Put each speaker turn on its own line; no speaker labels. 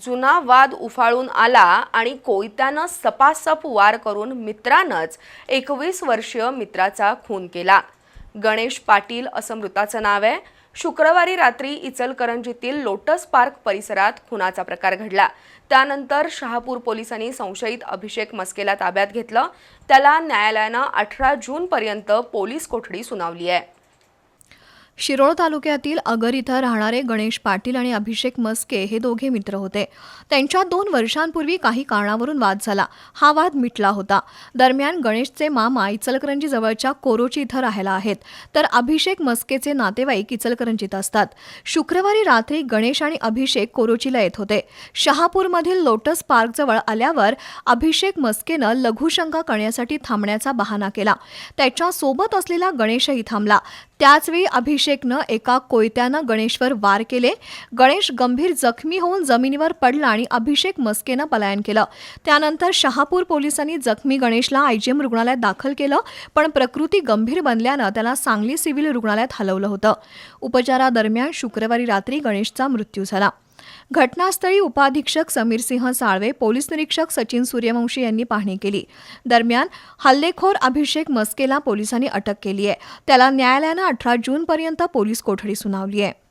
जुना वाद उफाळून आला आणि कोयत्यानं सपासप वार करून मित्रानंच एकवीस वर्षीय मित्राचा खून केला. गणेश पाटील असं मृताचं नाव आहे. शुक्रवारी रात्री इचलकरंजीतील लोटस पार्क परिसरात खुनाचा प्रकार घडला. त्यानंतर शहापूर पोलिसांनी संशयित अभिषेक मस्केला ताब्यात घेतलं. त्याला न्यायालयानं अठरा जूनपर्यंत पोलीस कोठडी सुनावली आहे.
शिरोळ तालुक्यातील अगर इथं राहणारे गणेश पाटील आणि अभिषेक मस्के हे दोघे मित्र होते. त्यांच्यात दोन वर्षांपूर्वी काही कारणावरून वाद झाला. हा वाद मिटला होता. दरम्यान गणेशचे मामा इचलकरंजी जवळच्या कोरोची इथं राहायला आहेत. तर अभिषेक मस्केचे नातेवाईक इचलकरंजीत असतात. शुक्रवारी रात्री गणेश आणि अभिषेक कोरोचीला येत होते. शहापूरमधील लोटस पार्कजवळ आल्यावर अभिषेक मस्केनं लघुशंका करण्यासाठी थांबण्याचा बहाणा केला. त्याच्या सोबत असलेला गणेशही थांबला. त्याचवेळी अभिषेकनं एका कोयत्यानं गणेशवर वार केले. गणेश गंभीर जखमी होऊन जमिनीवर पडला आणि अभिषेक मस्केनं पलायन केलं. त्यानंतर शहापूर पोलिसांनी जखमी गणेशला आयजीएम रुग्णालयात दाखल केलं पण प्रकृती गंभीर बनल्यानं त्याला सांगली सिव्हिल रुग्णालयात हलवलं होतं. उपचारादरम्यान शुक्रवारी रात्री गणेशचा मृत्यू झाला. घटनास्थळी उपाधीक्षक समीर सिंह साळवे पोलीस निरीक्षक सचिन सूर्यवंशी यांनी पाहणी केली. दरम्यान हल्लेखोर अभिषेक मस्केला पोलिसांनी अटक केली आहे. त्याला न्यायालयानं अठरा जूनपर्यंत पोलीस कोठडी सुनावली आहे.